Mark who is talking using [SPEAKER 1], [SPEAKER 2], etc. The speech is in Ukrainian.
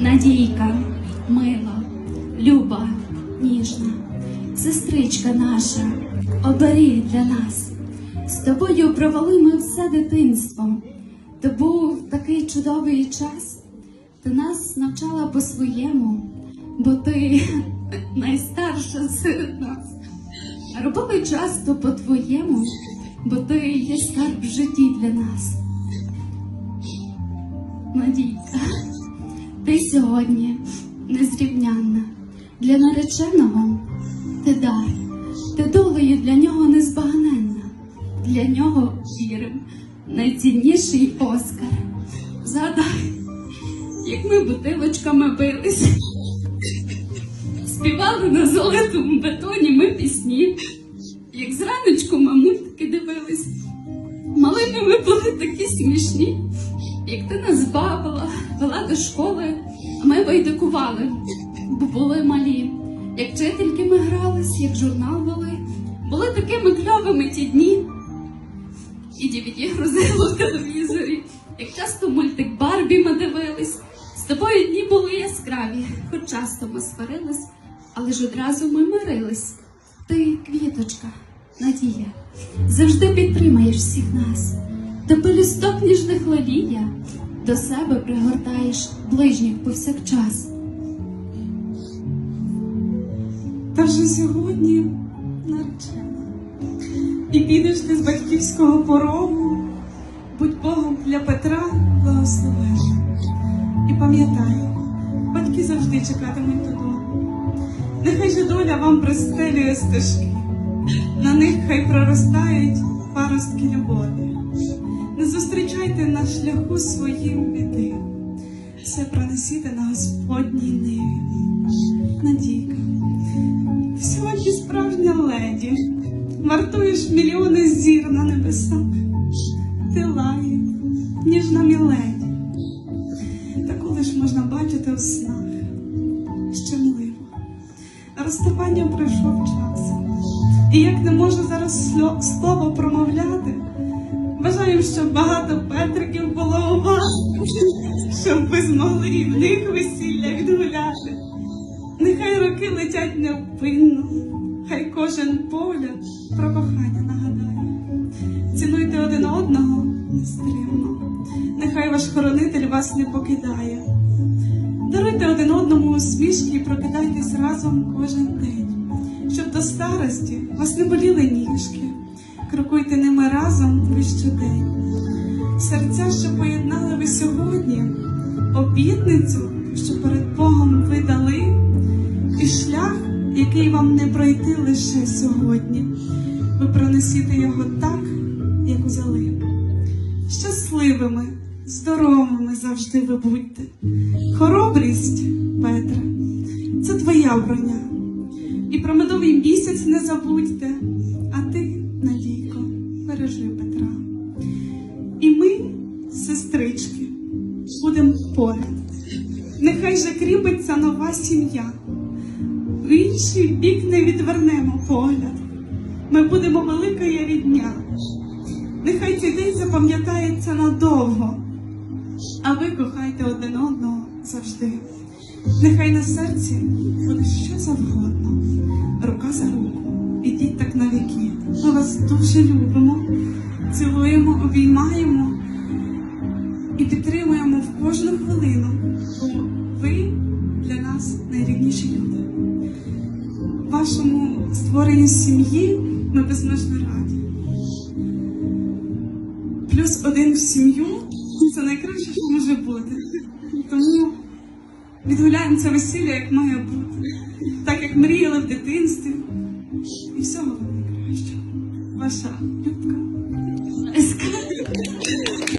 [SPEAKER 1] Надійка, мила, люба, ніжна, сестричка наша, оберіг для нас. З тобою провели ми все дитинство. То був такий чудовий час. Ти нас навчала по-своєму, бо ти найстарша серед нас. Робили часто по-твоєму, бо ти є скарб в житті для нас. Надійка, сьогодні незрівнянна. Для нареченого ти дар, ти долею для нього незбагненна. Для нього вірим найцінніший Оскар. Згадай, як ми бутилочками бились, співали на золотому бетоні ми пісні, як зраночку ми мультики дивились. Малими ми були такі смішні, як ти нас бавила, вела до школи, ми байдикували, бо були малі. Як вчительки ми грались, як журнал вели, були такими кльовими ті дні. І DVD грузило в телевізорі, як часто мультик Барбі ми дивились. З тобою дні були яскраві, хоч часто ми сварились, але ж одразу ми мирились. Ти, квіточка, надія, завжди підтримаєш всіх нас. Ти пелюсток ніжних лелія, до себе пригортаєш ближніх повсякчас.
[SPEAKER 2] Та вже сьогодні наречена. І підеш ти з батьківського порогу, будь Богом для Петра благословена. І пам'ятай, батьки завжди чекатимуть додому. Нехай же доля вам пристелює стежки, на них хай проростають паростки любові. Не зустрічайте на шляху своїм біди, все пронесіте на Господній ниві. Надійка. Сьогодні справжня леді, вартуєш мільйони зір на небесах. Ти лає, ніжна міледі. Та коли ж можна бачити у снах, щемливо. Розставання прийшов час. І як не можу зараз слово промовляти, бажаю, щоб багато Петриків було у вас, щоб ви змогли і в них весілля відгуляти. Нехай роки летять невпинно, хай кожен погляд про кохання нагадає. Цінуйте один одного нестримно, нехай ваш хоронитель вас не покидає. Даруйте один одному усмішки і прокидайтесь разом кожен день, щоб до старості вас не боліли ніжки, крокуйте ними разом ви щодень. Серця, що поєднали ви сьогодні, обітницю, що перед Богом ви дали, і шлях, який вам не пройти лише сьогодні. Ви пронесіте його так, як узяли. Щасливими, здоровими завжди ви будьте. Хоробрість, Петре, це твоя броня. І про медовий місяць не забудьте, а ти, бережи Петра. І ми, сестрички, будемо поряд. Нехай же кріпиться нова сім'я. В інший бік не відвернемо погляд. Ми будемо великою рідня. Нехай цей день запам'ятається надовго, а ви кохайте один одного завжди. Нехай на серці буде що завгодно, рука за руку, ідіть так на віки. Ми вас дуже любимо, цілуємо, обіймаємо і підтримуємо в кожну хвилину, бо ви для нас найрідніші люди. Вашому створенню сім'ї ми безмежно раді. Плюс один в сім'ю це найкраще, що може бути. Тому відгуляємо це весілля, як має бути, так як мріяли в дитинстві. І всього найкращого. Ваша Любка.